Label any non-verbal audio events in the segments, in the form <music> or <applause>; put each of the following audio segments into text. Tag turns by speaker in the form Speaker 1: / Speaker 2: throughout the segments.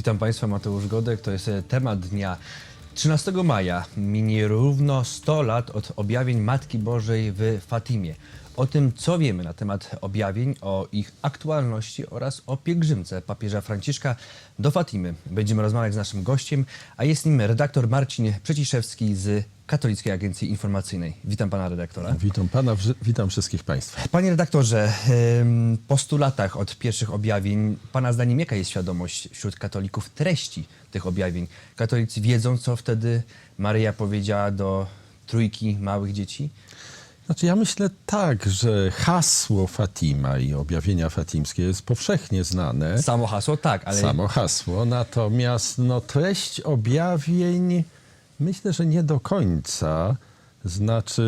Speaker 1: Witam Państwa, Mateusz Godek. To jest e, temat dnia. 13 maja minie równo 100 lat od objawień Matki Bożej w Fatimie. O tym, co wiemy na temat objawień, o ich aktualności oraz o pielgrzymce papieża Franciszka do Fatimy. Będziemy rozmawiać z naszym gościem, a jest nim redaktor Marcin Przeciszewski z Katolickiej Agencji Informacyjnej. Witam pana redaktora.
Speaker 2: Witam pana, witam wszystkich państwa.
Speaker 1: Panie redaktorze, po 100 latach od pierwszych objawień, Pana zdaniem jaka jest świadomość wśród katolików treści tych objawień? Katolicy wiedzą, co wtedy Maryja powiedziała do trójki małych dzieci?
Speaker 2: Znaczy ja myślę tak, że hasło Fatima i objawienia fatimskie jest powszechnie znane.
Speaker 1: Samo hasło tak, ale
Speaker 2: Samo hasło, natomiast no, treść objawień myślę, że nie do końca. Znaczy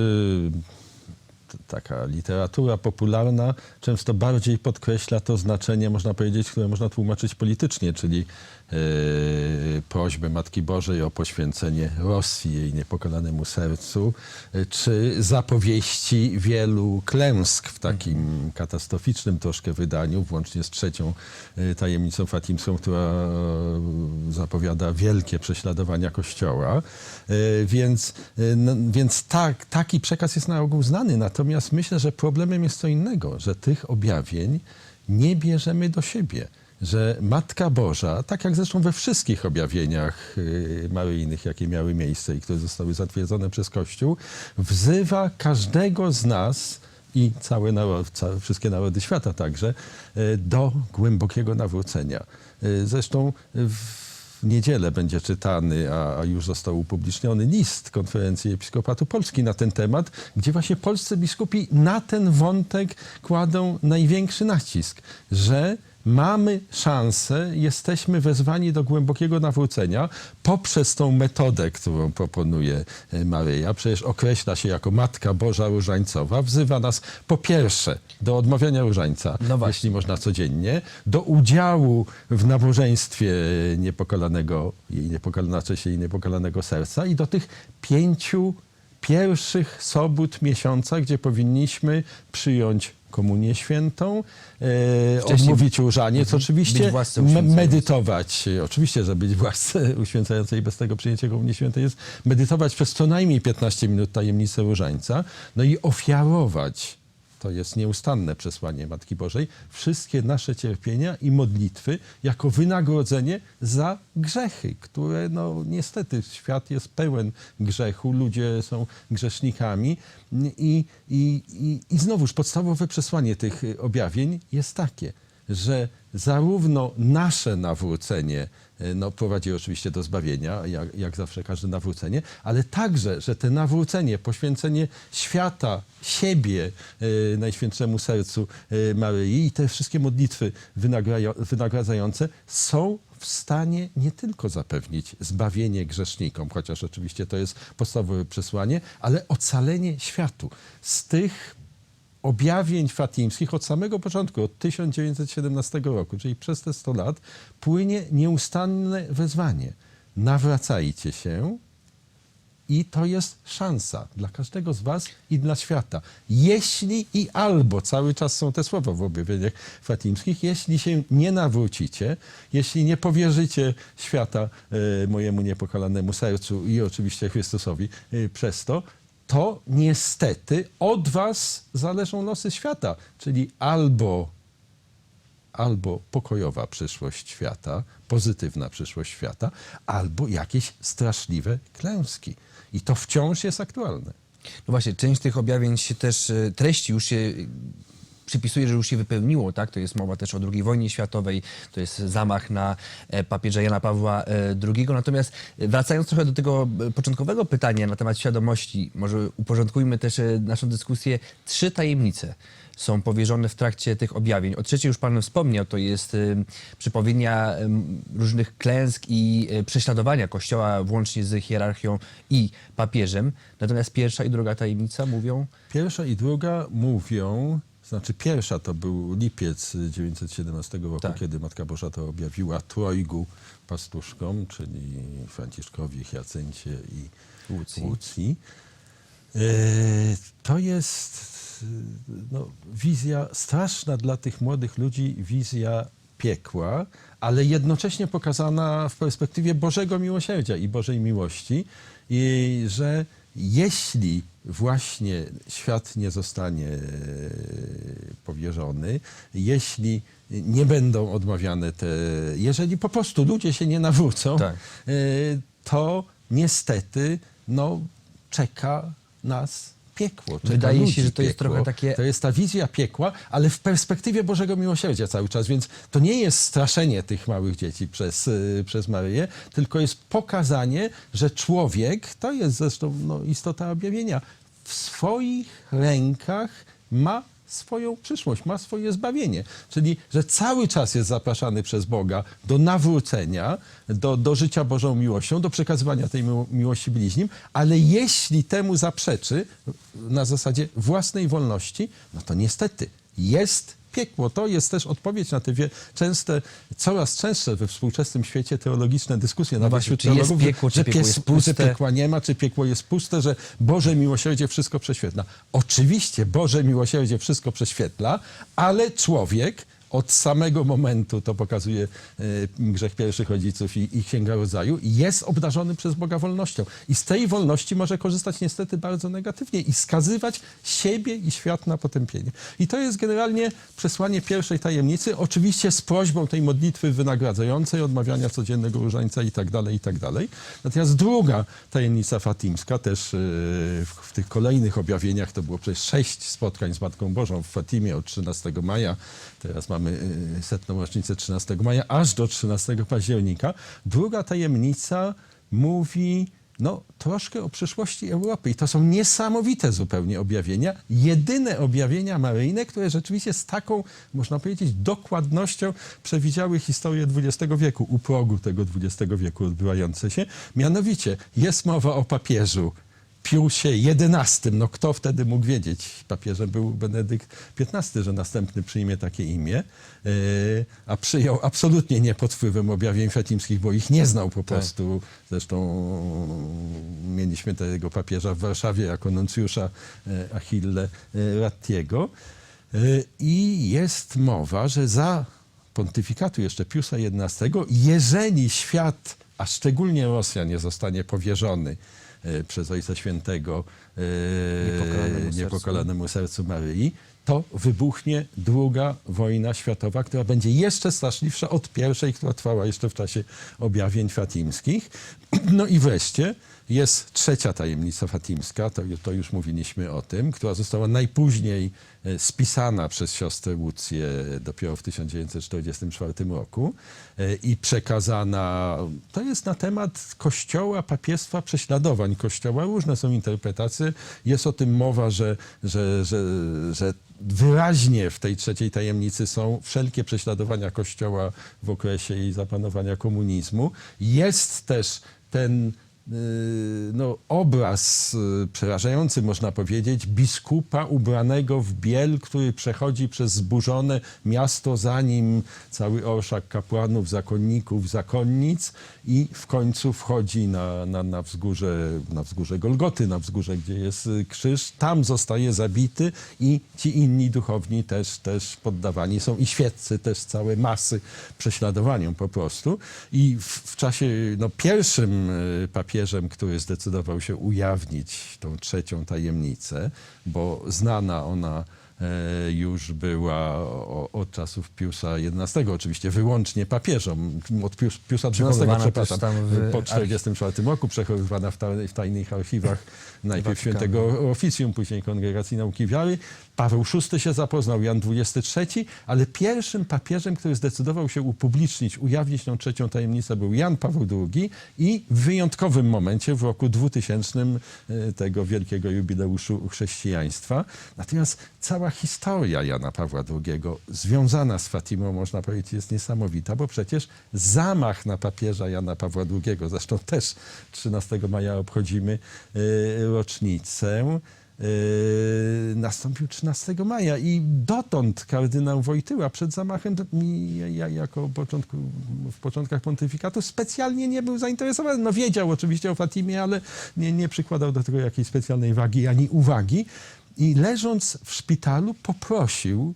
Speaker 2: taka literatura popularna często bardziej podkreśla to znaczenie, można powiedzieć, które można tłumaczyć politycznie, czyli prośbę Matki Bożej o poświęcenie Rosji jej niepokolanemu sercu, e, czy zapowieści wielu klęsk w takim katastroficznym troszkę wydaniu, włącznie z trzecią e, tajemnicą fatimską, która zapowiada wielkie prześladowania Kościoła. Więc, więc tak, taki przekaz jest na ogół znany. Natomiast myślę, że problemem jest co innego, że tych objawień nie bierzemy do siebie. Że Matka Boża, tak jak zresztą we wszystkich objawieniach y, maryjnych, jakie miały miejsce i które zostały zatwierdzone przez Kościół, wzywa każdego z nas i całe narod, całe, wszystkie narody świata także, y, do głębokiego nawrócenia. Y, Zresztą w w niedzielę będzie czytany, a, a już został upubliczniony list konferencji Episkopatu Polski na ten temat, gdzie właśnie polscy biskupi na ten wątek kładą największy nacisk, że mamy szansę, jesteśmy wezwani do głębokiego nawrócenia poprzez tą metodę, którą proponuje e, Maryja. Przecież określa się jako Matka Boża Różańcowa. Wzywa nas po pierwsze do odmawiania różańca,
Speaker 1: No
Speaker 2: jeśli można codziennie, do udziału w nabożeństwie niepokalanego, jej niepokalanego, jej niepokalanego serca i do tych pięciu pierwszych sobót miesiąca, gdzie powinniśmy przyjąć komunię świętą, e,
Speaker 1: Wcześniej
Speaker 2: odmówić różaniec,
Speaker 1: Mhm.
Speaker 2: oczywiście me-
Speaker 1: uświęcającej.
Speaker 2: medytować, oczywiście, że być w łasce <laughs> uświęcającej bez tego przyjęcia komunii świętej jest medytować przez co najmniej 15 minut tajemnicę różańca, no i ofiarować to jest nieustanne przesłanie Matki Bożej, wszystkie nasze cierpienia i modlitwy jako wynagrodzenie za grzechy, które no niestety świat jest pełen grzechu, ludzie są grzesznikami. I, i, i, i znowuż podstawowe przesłanie tych y, objawień jest takie, że zarówno nasze nawrócenie e, no, prowadzi oczywiście do zbawienia, jak, jak zawsze każde nawrócenie, ale także, że te nawrócenie, poświęcenie świata, siebie e, Najświętszemu Sercu e, Maryi i te wszystkie modlitwy wynagradzające są w stanie nie tylko zapewnić zbawienie grzesznikom, chociaż oczywiście to jest podstawowe przesłanie, ale ocalenie światu. Z tych objawień fatimskich od samego początku, od 1917 roku, czyli przez te 100 lat, płynie nieustanne wezwanie. Nawracajcie się i to jest szansa dla każdego z was i dla świata. Jeśli i albo, cały czas są te słowa w objawieniach fatimskich, jeśli się nie nawrócicie, jeśli nie powierzycie świata e, mojemu niepokalanemu sercu i oczywiście Chrystusowi e, przez to, to niestety od was zależą losy świata, czyli albo albo pokojowa przyszłość świata, pozytywna przyszłość świata, albo jakieś straszliwe klęski. I to wciąż jest aktualne.
Speaker 1: no właśnie, część tych objawień się też, e, treści już się przypisuje, że już się wypełniło, tak? To jest mowa też o II wojnie światowej, to jest zamach na e, papieża Jana Pawła e, II. Natomiast e, wracając trochę do tego początkowego pytania na temat świadomości, może uporządkujmy też naszą dyskusję. Trzy tajemnice są powierzone w trakcie tych objawień. O trzeciej już Pan wspomniał, to jest przypomnienia e, różnych klęsk i prześladowania Kościoła włącznie z hierarchią i papieżem. Natomiast pierwsza i druga tajemnica mówią...
Speaker 2: Pierwsza i druga mówią, znaczy pierwsza to był lipiec 1917 roku,
Speaker 1: Tak.
Speaker 2: kiedy Matka Boża to objawiła trojgu pastuszkom, czyli Franciszkowi, Hiacyncie i
Speaker 1: Łucji.
Speaker 2: Łucji. E, To jest no, wizja straszna dla tych młodych ludzi, wizja piekła, ale jednocześnie pokazana w perspektywie Bożego miłosierdzia i Bożej miłości, i że jeśli właśnie świat nie zostanie e, powierzony, jeśli nie będą odmawiane te, jeżeli po prostu ludzie się nie nawrócą,
Speaker 1: Tak.
Speaker 2: e, to niestety no, czeka nas piekło.
Speaker 1: Wydaje się,
Speaker 2: ludzi
Speaker 1: że to jest
Speaker 2: piekło.
Speaker 1: trochę takie-
Speaker 2: To jest ta wizja piekła, ale w perspektywie Bożego Miłosierdzia cały czas, więc to nie jest straszenie tych małych dzieci przez, y, przez Maryję, tylko jest pokazanie, że człowiek, to jest zresztą no, istota objawienia, w swoich rękach ma swoją przyszłość, ma swoje zbawienie. Czyli, że cały czas jest zapraszany przez Boga do nawrócenia, do, do życia Bożą miłością, do przekazywania tej miło- miłości bliźnim, ale jeśli temu zaprzeczy na zasadzie własnej wolności, no to niestety jest piekło. To jest też odpowiedź na te wie, częste, coraz częstsze we współczesnym świecie teologiczne dyskusje
Speaker 1: No właśnie, czy jest piekło, czy
Speaker 2: że,
Speaker 1: piekło jest puste?
Speaker 2: że piekła nie ma, czy piekło jest puste, że Boże miłosierdzie wszystko prześwietla. Oczywiście Boże miłosierdzie wszystko prześwietla, ale człowiek od samego momentu, to pokazuje e, grzech pierwszych rodziców i, i Księga Rodzaju, jest obdarzony przez Boga wolnością. I z tej wolności może korzystać niestety bardzo negatywnie i skazywać siebie i świat na potępienie. I to jest generalnie przesłanie pierwszej tajemnicy, oczywiście z prośbą tej modlitwy wynagradzającej, odmawiania codziennego różańca i tak dalej, i tak dalej. Natomiast druga tajemnica fatimska, też e, w, tych kolejnych objawieniach, to było przecież sześć spotkań z Matką Bożą w Fatimie od 13 maja, teraz mamy e, setną rocznicę 13 maja, aż do 13 października. Druga tajemnica mówi no, troszkę o przyszłości Europy. I to są niesamowite zupełnie objawienia. Jedyne objawienia maryjne, które rzeczywiście z taką, można powiedzieć, dokładnością przewidziały historię XX wieku, u progu tego XX wieku odbywające się. Mianowicie jest mowa o papieżu Piusie XI. No kto wtedy mógł wiedzieć? Papieżem był Benedykt XV, że następny przyjmie takie imię, Yy, a przyjął absolutnie nie pod wpływem objawień fatimskich, bo ich nie znał po prostu. Zresztą mieliśmy tego papieża w Warszawie jako nuncjusza e, Achille e, Rattiego. E, I jest mowa, że za pontyfikatu jeszcze Piusa XI, jeżeli świat, a szczególnie Rosja, nie zostanie powierzony e, przez Ojca Świętego e,
Speaker 1: Niepokalanemu sercu.
Speaker 2: niepokalanemu sercu Maryi, to wybuchnie druga wojna światowa, która będzie jeszcze straszliwsza od pierwszej, która trwała jeszcze w czasie objawień fatimskich. <clears throat> No i wreszcie jest trzecia tajemnica fatimska, to, to już mówiliśmy o tym, która została najpóźniej e, spisana przez siostrę Łucję dopiero w 1944 roku e, i przekazana, to jest na temat kościoła, papiestwa, prześladowań kościoła. Różne są interpretacje. Jest o tym mowa, że, że, że, że wyraźnie w tej trzeciej tajemnicy są wszelkie prześladowania Kościoła w okresie jej zapanowania komunizmu. Jest też ten no, obraz yy, przerażający, można powiedzieć, biskupa ubranego w biel, który przechodzi przez zburzone miasto, za nim cały orszak kapłanów, zakonników, zakonnic i w końcu wchodzi na, na, na, wzgórze, na wzgórze Golgoty, na wzgórze, gdzie jest y, krzyż. Tam zostaje zabity i ci inni duchowni też, też poddawani są i świeccy też całe masy prześladowaniom po prostu. I w, w czasie, no pierwszym y, papieżem, który zdecydował się ujawnić tą trzecią tajemnicę, bo znana ona już była o, od czasów Piusa XI, oczywiście wyłącznie papieżom, od Pius, Piusa XIII,
Speaker 1: też
Speaker 2: przepraszam,
Speaker 1: w
Speaker 2: po
Speaker 1: archi-
Speaker 2: 1944 roku, przechowywana w, w tajnych archiwach najpierw. Świętego Oficjum, później Kongregacji Nauki Wiary. Paweł VI się zapoznał, Jan XXIII, ale pierwszym papieżem, który zdecydował się upublicznić, ujawnić tą trzecią tajemnicę był Jan Paweł II i w wyjątkowym momencie, w roku 2000 e, tego wielkiego jubileuszu chrześcijaństwa. Natomiast cała historia Jana Pawła II związana z Fatimą, można powiedzieć, jest niesamowita, bo przecież zamach na papieża Jana Pawła II, zresztą też 13 maja obchodzimy e, rocznicę, Yy, nastąpił 13 maja i dotąd kardynał Wojtyła przed zamachem, jako początku, w początkach pontyfikatu specjalnie nie był zainteresowany. No wiedział oczywiście o Fatimie, ale nie, nie przykładał do tego jakiejś specjalnej wagi ani uwagi. I leżąc w szpitalu poprosił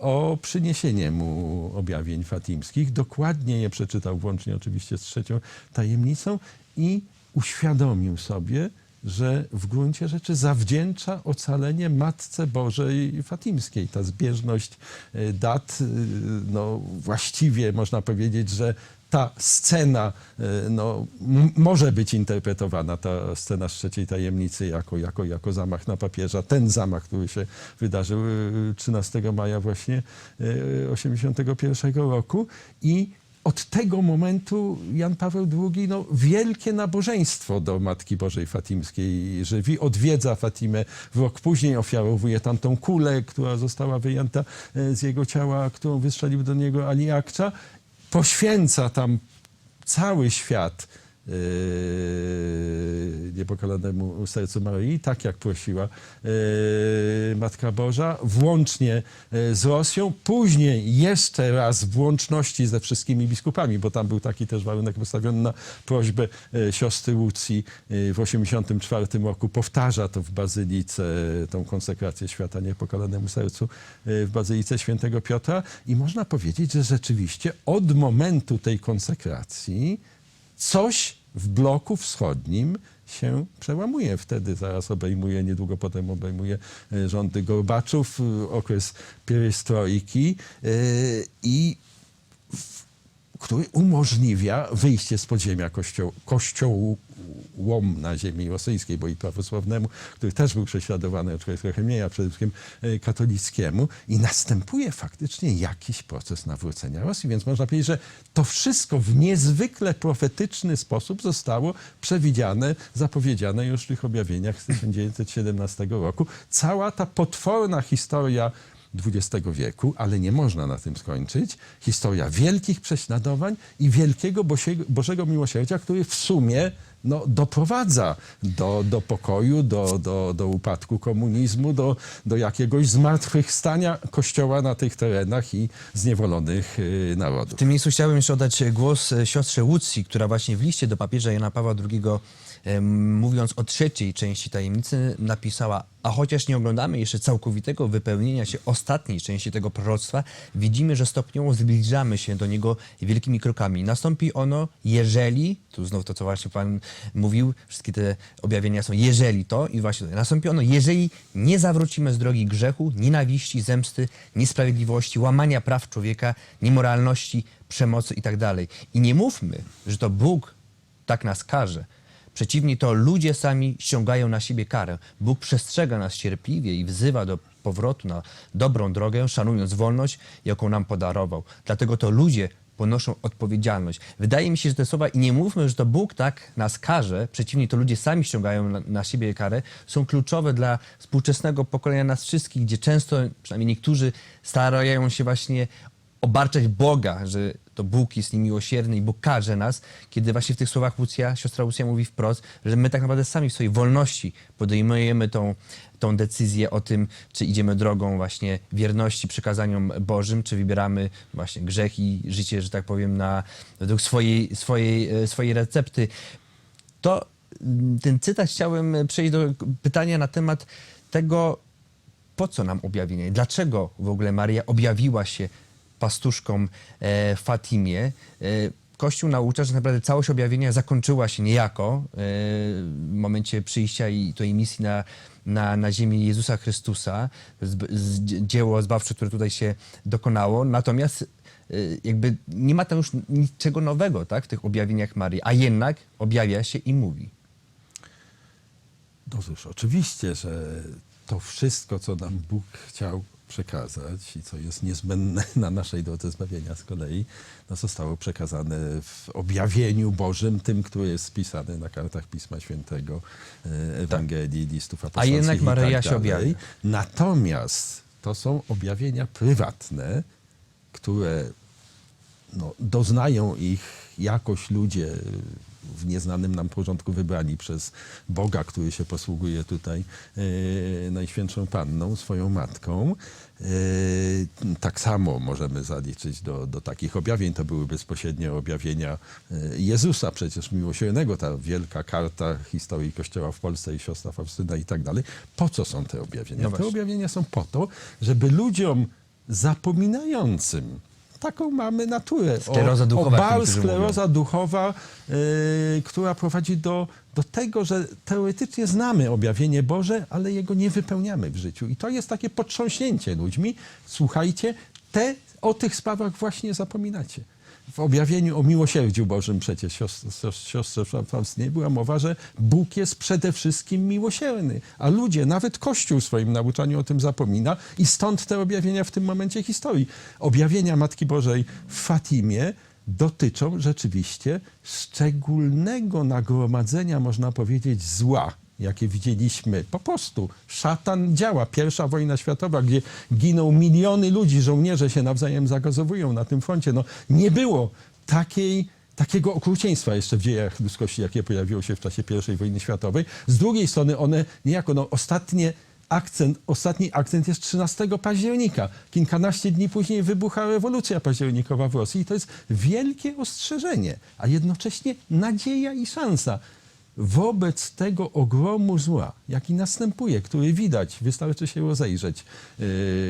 Speaker 2: o przyniesienie mu objawień fatimskich. Dokładnie je przeczytał, włącznie oczywiście z trzecią tajemnicą i uświadomił sobie, że w gruncie rzeczy zawdzięcza ocalenie Matce Bożej Fatimskiej. Ta zbieżność e, dat, e, no właściwie można powiedzieć, że ta scena e, no, może być interpretowana, ta scena z trzeciej tajemnicy, jako, jako, jako zamach na papieża. Ten zamach, który się wydarzył e, 13 maja właśnie e, 81 roku i od tego momentu Jan Paweł II no, wielkie nabożeństwo do Matki Bożej Fatimskiej żywi. Odwiedza Fatimę rok później, ofiarowuje tam tą kulę, która została wyjęta e, z jego ciała, którą wystrzelił do niego Ali Akcza. Poświęca tam cały świat yy, niepokalanemu sercu Maryi, tak jak prosiła yy, Matka Boża, włącznie yy, z Rosją, później jeszcze raz w łączności ze wszystkimi biskupami, bo tam był taki też warunek postawiony na prośbę siostry Łucji w 1984 roku. Powtarza to w Bazylice, tą konsekrację świata niepokalanemu sercu w Bazylice Świętego Piotra i można powiedzieć, że rzeczywiście od momentu tej konsekracji coś w bloku wschodnim się przełamuje. Wtedy zaraz obejmuje, niedługo potem obejmuje e, rządy Gorbaczów, e, okres pierestrojki e, i który umożliwia wyjście z podziemia kościoł, kościołom na ziemi rosyjskiej, bo i prawosławnemu, który też był prześladowany, aczkolwiek trochę mniej, a przede wszystkim e, katolickiemu. I następuje faktycznie jakiś proces nawrócenia Rosji. Więc można powiedzieć, że to wszystko w niezwykle profetyczny sposób zostało przewidziane, zapowiedziane już w tych objawieniach z 1917 roku. Cała ta potworna historia XX wieku, ale nie można na tym skończyć. Historia wielkich prześladowań i wielkiego Boziego, Bożego Miłosierdzia, który w sumie no, doprowadza do, do pokoju, do, do, do upadku komunizmu, do, do jakiegoś zmartwychwstania Kościoła na tych terenach i zniewolonych y, narodów.
Speaker 1: W tym miejscu chciałbym jeszcze oddać głos e, siostrze Łucji, która właśnie w liście do papieża Jana Pawła II, mówiąc o trzeciej części tajemnicy, napisała, a chociaż nie oglądamy jeszcze całkowitego wypełnienia się ostatniej części tego proroctwa, widzimy, że stopniowo zbliżamy się do niego wielkimi krokami. Nastąpi ono, jeżeli, tu znów to, co właśnie Pan mówił, wszystkie te objawienia są, jeżeli to, i właśnie tutaj, nastąpi ono, jeżeli nie zawrócimy z drogi grzechu, nienawiści, zemsty, niesprawiedliwości, łamania praw człowieka, niemoralności, przemocy i tak. I nie mówmy, że to Bóg tak nas karze. Przeciwnie, to ludzie sami ściągają na siebie karę. Bóg przestrzega nas cierpliwie i wzywa do powrotu na dobrą drogę, szanując wolność, jaką nam podarował. Dlatego to ludzie ponoszą odpowiedzialność. Wydaje mi się, że te słowa i nie mówmy, że to Bóg tak nas karze, przeciwnie, to ludzie sami ściągają na, na siebie karę, są kluczowe dla współczesnego pokolenia nas wszystkich, gdzie często, przynajmniej niektórzy, starają się właśnie obarczać Boga, że to Bóg jest niemiłosierny i Bóg karze nas, kiedy właśnie w tych słowach Łucja, siostra Łucja mówi wprost, że my tak naprawdę sami w swojej wolności podejmujemy tą, tą decyzję o tym, czy idziemy drogą właśnie wierności przykazaniom Bożym, czy wybieramy właśnie grzech i życie, że tak powiem, na, według swojej, swojej, e, swojej recepty. To mm, ten cytat chciałem przejść do pytania na temat tego, po co nam objawienie? Dlaczego w ogóle Maria objawiła się pastuszkom e, Fatimie? E, Kościół naucza, że naprawdę całość objawienia zakończyła się niejako e, w momencie przyjścia i tej misji na, na, na ziemi Jezusa Chrystusa, zb, z, dzieło zbawcze, które tutaj się dokonało. Natomiast e, jakby nie ma tam już niczego nowego tak, w tych objawieniach Marii, a jednak objawia się i mówi.
Speaker 2: No cóż, oczywiście, że to wszystko, co nam Bóg chciał przekazać i co jest niezbędne <laughs> na naszej drodze zbawienia z kolei, no zostało przekazane w objawieniu Bożym, tym, który jest spisany na kartach Pisma Świętego, e, Ewangelii, listów apostolskich
Speaker 1: jednak
Speaker 2: i
Speaker 1: Maryja
Speaker 2: tak
Speaker 1: się objawia.
Speaker 2: Natomiast to są objawienia prywatne, które no, doznają ich jakoś ludzie w nieznanym nam porządku wybrani przez Boga, który się posługuje tutaj e, Najświętszą Panną, swoją matką. E, tak samo możemy zaliczyć do, do takich objawień. To były bezpośrednie objawienia e, Jezusa, przecież miłosiernego, ta wielka karta historii Kościoła w Polsce i siostra Faustyna i tak dalej. Po co są te objawienia?
Speaker 1: No
Speaker 2: te objawienia są po to, żeby ludziom zapominającym. Taką mamy naturę.
Speaker 1: Skleroza duchowa,
Speaker 2: O,
Speaker 1: jak
Speaker 2: bal,
Speaker 1: niektórzy
Speaker 2: skleroza duchowa, y, która prowadzi do, do tego, że teoretycznie znamy objawienie Boże, ale jego nie wypełniamy w życiu. I to jest takie potrząśnięcie ludźmi. Słuchajcie, te, o tych sprawach właśnie zapominacie. W objawieniu o miłosierdziu Bożym przecież siostrze, siostrze Faustynie była mowa, że Bóg jest przede wszystkim miłosierny, a ludzie, nawet Kościół w swoim nauczaniu o tym zapomina i stąd te objawienia w tym momencie historii. Objawienia Matki Bożej w Fatimie dotyczą rzeczywiście szczególnego nagromadzenia, można powiedzieć, zła, jakie widzieliśmy. Po prostu szatan działa. Pierwsza wojna światowa, gdzie giną miliony ludzi, żołnierze się nawzajem zagazowują na tym froncie. No, nie było takiej, takiego okrucieństwa jeszcze w dziejach ludzkości, jakie pojawiło się w czasie I wojny światowej. Z drugiej strony one niejako no, ostatnie akcent, ostatni akcent jest 13 października. Kilkanaście dni później wybucha rewolucja październikowa w Rosji i to jest wielkie ostrzeżenie, a jednocześnie nadzieja i szansa wobec tego ogromu zła, jaki następuje, który widać, wystarczy się rozejrzeć yy,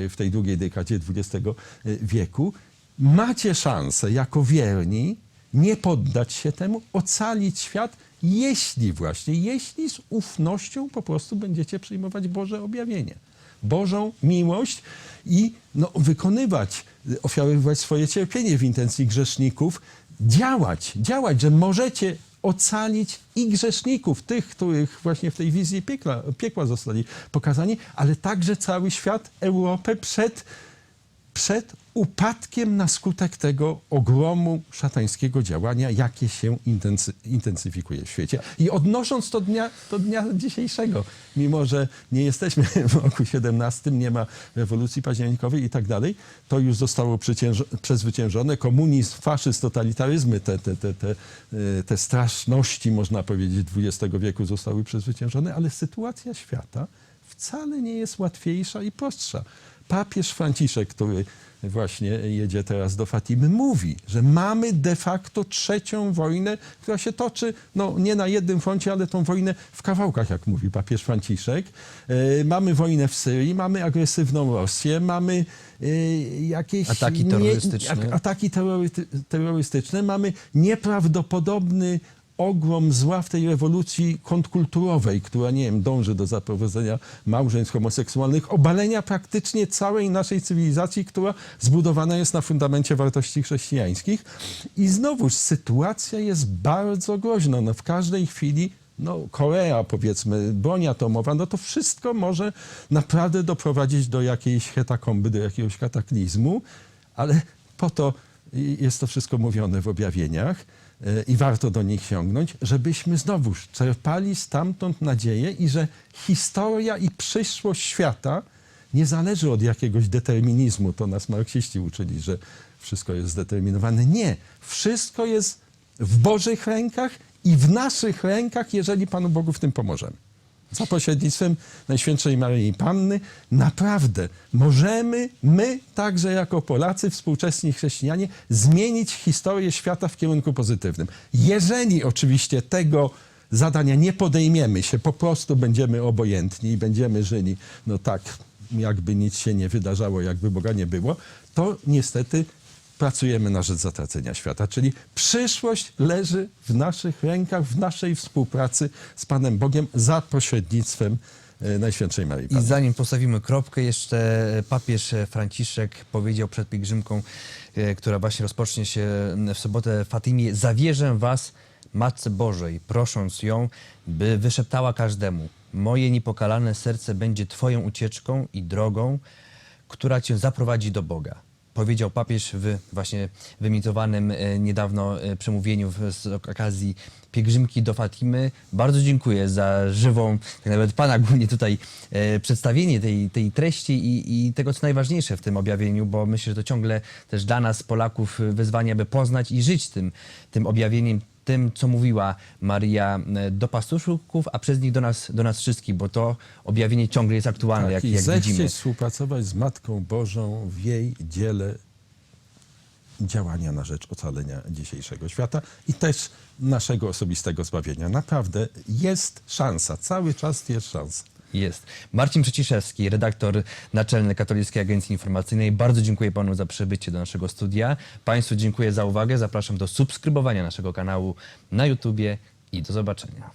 Speaker 2: w tej drugiej dekadzie XX wieku, macie szansę jako wierni nie poddać się temu, ocalić świat, jeśli właśnie, jeśli z ufnością po prostu będziecie przyjmować Boże objawienie. Bożą miłość i no, wykonywać, ofiarowywać swoje cierpienie w intencji grzeszników, działać, działać, że możecie ocalić i grzeszników, tych, których właśnie w tej wizji piekla, piekła zostali pokazani, ale także cały świat, Europę przed, przed upadkiem na skutek tego ogromu szatańskiego działania, jakie się intensy, intensyfikuje w świecie. I odnosząc to dnia, do dnia dzisiejszego, mimo że nie jesteśmy w roku 17, nie ma rewolucji październikowej i tak dalej, to już zostało przezwyciężone. Komunizm, faszyzm, totalitaryzmy, te, te, te, te, e, te straszności, można powiedzieć, XX wieku zostały przezwyciężone, ale sytuacja świata wcale nie jest łatwiejsza i prostsza. Papież Franciszek, który właśnie jedzie teraz do Fatimy, mówi, że mamy de facto trzecią wojnę, która się toczy no, nie na jednym froncie, ale tą wojnę w kawałkach, jak mówi papież Franciszek. E, mamy wojnę w Syrii, mamy agresywną Rosję, mamy e, jakieś...
Speaker 1: Ataki terrorystyczne.
Speaker 2: ak- ataki terrory- terrorystyczne, mamy nieprawdopodobny ogrom zła w tej rewolucji kontrkulturowej, która, nie wiem, dąży do zaprowadzenia małżeństw homoseksualnych, obalenia praktycznie całej naszej cywilizacji, która zbudowana jest na fundamencie wartości chrześcijańskich. I znowuż sytuacja jest bardzo groźna. No, w każdej chwili no, Korea, powiedzmy, broń atomowa, no to wszystko może naprawdę doprowadzić do jakiejś hetakomby, do jakiegoś kataklizmu, ale po to jest to wszystko mówione w objawieniach i warto do nich sięgnąć, żebyśmy znowuż czerpali stamtąd nadzieję i że historia i przyszłość świata nie zależy od jakiegoś determinizmu. To nas marksiści uczyli, że wszystko jest zdeterminowane. Nie. Wszystko jest w Bożych rękach i w naszych rękach, jeżeli Panu Bogu w tym pomożemy. Za pośrednictwem Najświętszej Maryi Panny naprawdę możemy my, także jako Polacy, współczesni chrześcijanie, zmienić historię świata w kierunku pozytywnym. Jeżeli oczywiście tego zadania nie podejmiemy się, po prostu będziemy obojętni i będziemy żyli, no tak, jakby nic się nie wydarzało, jakby Boga nie było, to niestety pracujemy na rzecz zatracenia świata. Czyli przyszłość leży w naszych rękach, w naszej współpracy z Panem Bogiem za pośrednictwem e, Najświętszej Maryi
Speaker 1: I zanim postawimy kropkę, jeszcze papież Franciszek powiedział przed pielgrzymką, e, która właśnie rozpocznie się w sobotę w Fatimie, zawierzę was Matce Bożej, prosząc ją, by wyszeptała każdemu, moje niepokalane serce będzie twoją ucieczką i drogą, która cię zaprowadzi do Boga. Powiedział papież w właśnie wymitowanym e, niedawno e, przemówieniu z okazji pielgrzymki do Fatimy. Bardzo dziękuję za żywą, tak nawet Pana głównie tutaj e, przedstawienie tej, tej treści i, i tego, co najważniejsze w tym objawieniu, bo myślę, że to ciągle też dla nas, Polaków, wyzwanie, aby poznać i żyć tym, tym objawieniem, tym, co mówiła Maria e, do pastuszków, a przez nich do nas, do nas wszystkich, bo to objawienie ciągle jest aktualne,
Speaker 2: Tak,
Speaker 1: jak,
Speaker 2: I
Speaker 1: jak widzimy.
Speaker 2: współpracować z Matką Bożą w jej dziele działania na rzecz ocalenia dzisiejszego świata i też naszego osobistego zbawienia. Naprawdę jest szansa, cały czas jest szansa.
Speaker 1: Jest. Marcin Przyciszewski, redaktor naczelny Katolickiej Agencji Informacyjnej. Bardzo dziękuję panu za przybycie do naszego studia. Państwu dziękuję za uwagę. Zapraszam do subskrybowania naszego kanału na YouTubie i do zobaczenia.